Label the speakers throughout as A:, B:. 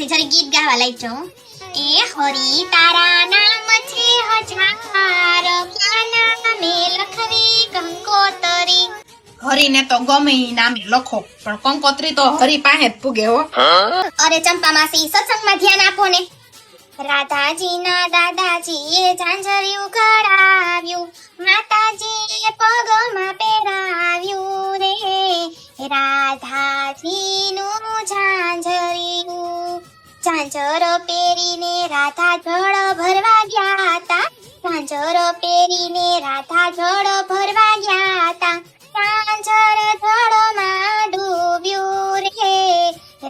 A: માસી જરી ગીત ગાવા લઈ જાઉં એ હરી તારા નામ છે હજાર ક્યાં મે લખવી કંકોતરી.
B: હરીને તો ગમે ઈ નામે લખો પણ કંકોત્રી તો હરી પાસે જ પૂગે હો.
A: અરે ચંપા માસી સત્સંગમાં ધ્યાન આપો ને. રાધાજીના દાદાજીએ ઝાંઝરિયું કરાવ્યું એ પગમાં પહેરાવ્યું રે. રાધાજીનું ઝાંઝર પહેરીને રાધા જળ ભરવા ગયા હતા. ઝાંઝર પહેરીને રાધા જળ ભરવા ગયા તા ઝાંઝર જળમાં ડૂબ્યું રે.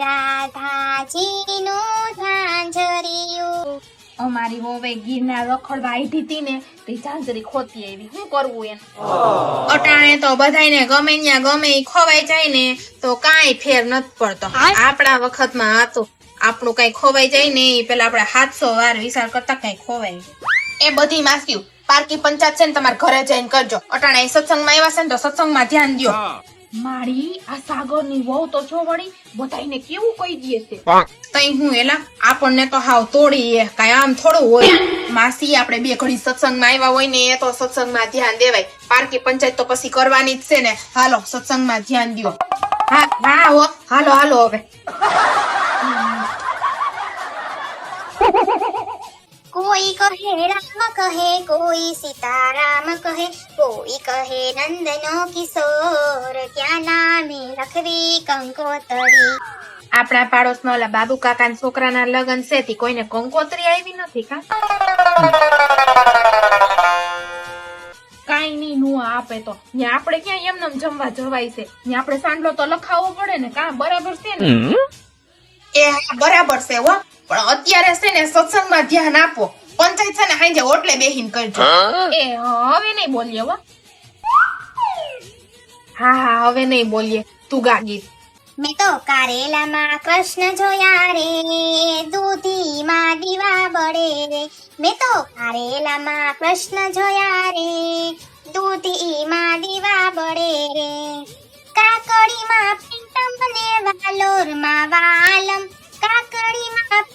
A: રાધાજીનું ઝાંઝરિયું.
B: અમારી વોવે ગીરના રખડવા આવી હતી ને તે ઝાંઝરી ખોતી આવી. શું કરવું એને અટાણે તો બધાયને ગમે ન્યા ગમે ખોવાઈ જાય ને તો કાંઈ ફેર નથી પડતો. આપણા વખતમાં હતું. આપણું કઈ ખોવાઈ જાય ને ઈ પેલા આપણે હાથસો વાર વિચાર કરતા કઈ ખોવાઈ એ બધી માસ્યું પારકી પંચાયત છે ને તમારા ઘરે જઈને કરજો. અટાણે એ સત્સંગમાં આવ્યા છે ને તો સત્સંગમાં ધ્યાન દો મારી આ સાગરની વહુ તો જો વળી બધાને કેવું કહી દે છે? તઈ હું એલા આપણને તો હાવ તોડી એ કાંઈ આમ થોડું હોય. માસી આપણે બે ઘડી સત્સંગમાં આવ્યા હોય ને એ તો સત્સંગમાં ધ્યાન દેવાય. પારકી પંચાયત તો પછી કરવાની જ છે ને. હાલો સત્સંગમાં ધ્યાન દ્યો. હા હા. હાલો હાલો હવે.
A: કોઈ કહે રામ કહે કોઈ સીતારામ કહે કોઈ કહે નંદનો કિશોર ક્યાં નામે લખવી કંકોતરી
B: આપણા પાડોશમાં ઓલા બાબુ કાકાના છોકરાના લગ્ન છે તી કોઈને કંકોત્રી આવી નથી કા? કાઈ નહીં નું આપે તો. ન્યા આપણે ક્યાં એમને જમવા જવાય છે. ન્યા આપણે સાંડલો તો લખાવવો પડે ને કા? બરાબર છે ને? એ બરાબર છે હો. પણ અત્યારે છે ને સત્સંગમાં ધ્યાન આપો. પંચાયત છે ને હાંજે ઓટલે બેહીન કરજો. એ હવે નહીં બોલીએ હો. હા હા હવે નહીં બોલીએ. તું ગા ગીત
A: મેં તો કારેલામાં કૃષ્ણ જોયા રે દૂધીમાં દીવા બળે. રે મેં તો કારેલામાં કૃષ્ણ જોયા રે દૂધીમાં દીવા બળે. વાલોરમાં વાલમ કાકડીમાં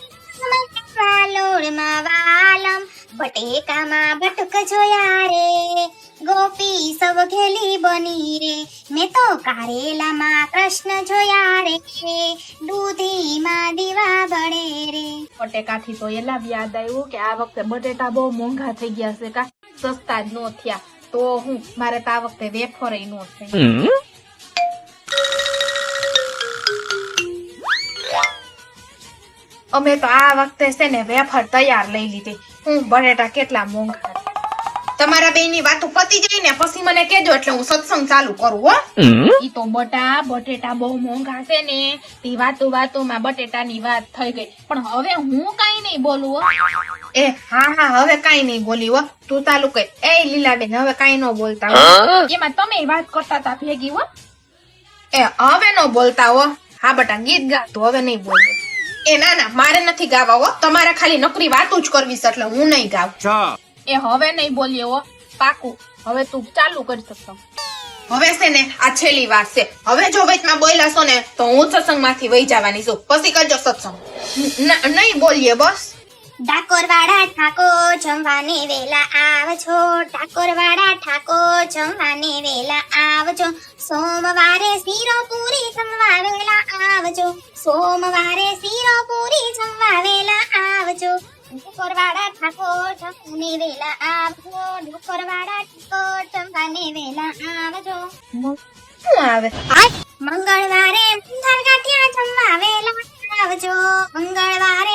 A: વાલોરમાં વાલમ બટેકામાં બટુક જોયા રે ગોપી સૌ ઘેલી બની રે. મેં તો કારેલામાં કૃષ્ણ જોયા રે દૂધીમાં દીવા બળે રે.
B: બટેકાથી તો એલા યાદ આવ્યું કે આ વખતે બટેટા બહુ મોંઘા થઈ ગયા છે કા. સસ્તા જ નો થયા. તો હું મારે તો આ વખતે વેફર નો થઈ. અમે તો આ વખતે છે ને વેફર તૈયાર લઈ લીધી. હું બટેટા કેટલા મોંઘા તમારા બે ની વાતો પતી જાય ને પછી મને કેજો એટલે હું સત્સંગ ચાલુ કરું હો. ઈ તો બટા બટેટા બહુ મોંઘા છે ને. તે વાતો વાતોમાં બટેટાની વાત થઈ ગઈ. પણ હવે હું કાઈ નહીં બોલું હો. એ હા હા હવે કાઈ નહીં બોલી હો. તું ચાલુ કઈ એ લીલાબેન હવે કઈ ન બોલતા એમાં તમે વાત કરતા તા ભેગી હો. એ હવે ન બોલતા હો. હા બટા ગીત ગા તું હવે નહીં બોલ. એ ના ના મારે નથી ગાવા હો. તમારે ખાલી નકરી વાતું જ કરવી છે એટલે હું નહીં ગાવ એ હવે નહીં બોલીએ હો. પાકું. હવે તું ચાલુ કરી શકશો હવે છે ને આ છેલ્લી વાત છે. હવે જો વચમાં બોલાશો ને તો હું સત્સંગમાંથી વહી જવાની છું. પછી કરજો સત્સંગ. ન- નહીં બોલીએ બસ.
A: ડાકોરવાળા ઠાકોર જમવાને વેલા આવજો ડાકોરવાળા ઠાકોર જમવાને વેલા આવજો. સોમવારે શીરો પૂરી જમવા વેલા આવજો સોમવારે શીરો પૂરી જમવા વેલા આવજો. ડાકોરવાળા ઠાકોર જમવાને વેલા આવજો ડાકોરવાળા ઠાકોર જમવાને વેલા આવજો.
B: આવે?
A: મંગળવારે મંગળવારે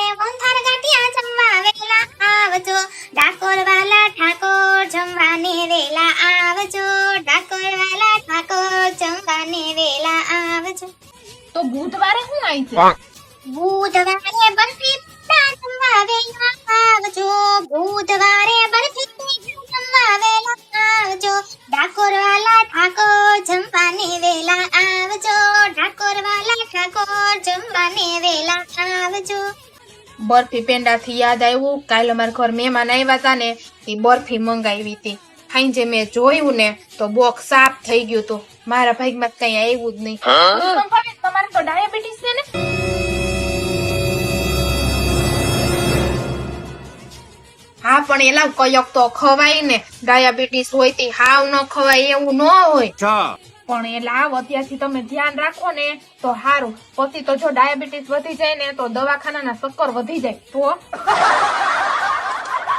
A: ડાકોર વાલા ઠાકોર જમવાને વેલા આવજો. ડાકોર વાલા ઠાકોર જમવાને વેલા આવજો.
B: તો બુધવારે શું આવી છે?
A: બુધવારે બરફી જમવા વેલા આવજો. બુધવારે બરફી જમવા વેલા આવજો. ડાકોર વાલા ઠાકોર જમવાને વેલા આવજો. ડાકોર વાલા ઠાકોર જમવાને વેલા આવજો.
B: બરફી પેંડાથી યાદ આવ્યું. કાલે અમારા ઘર મહેમાન આવ્યા હતા ને એ બરફી મંગાવી હતી. સાંજે મેં જોયું ને તો બોક્સ સાફ થઈ ગયું હતું. મારા ભાગમાં કઈ આવ્યું જ નહીં. તમારે તો ડાયાબિટીસ છે ને? હા પણ એલા કયક તો ખવાય ને. ડાયાબિટીસ હોય તે હાવ ન ખવાય એવું ન હોય. પણ એટલે લાવ અત્યારથી તમે ધ્યાન રાખો ને તો સારું પછી તો જો ડાયાબિટીસ વધી જાય ને તો દવાખાનાના શક્કર વધી જાય. તો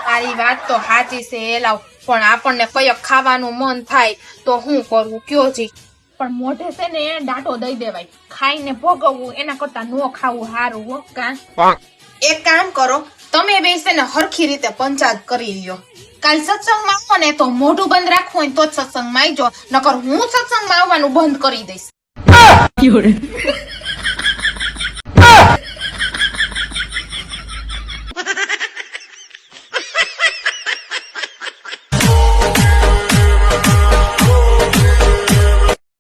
B: તારી વાત તો સાચી છે એ લાવ પણ આપણને કયક ખાવાનું મન થાય તો હું કરવું કયો જી? પણ મોઢે છે ને ડાટો દઈ દેવાય. ખાઈને ભોગવવું એના કરતા નો ખાવું સારું હો. કા? એક કામ કરો તમે બે છે ને હરખી રીતે પંચાયત કરી લ્યો. કાલ સત્સંગમાં આવો ને તો મોઢું બંધ રાખવું હોય તો જ સત્સંગમાં આવજો નકર હું સત્સંગમાં આવવાનું બંધ કરી દઈશ.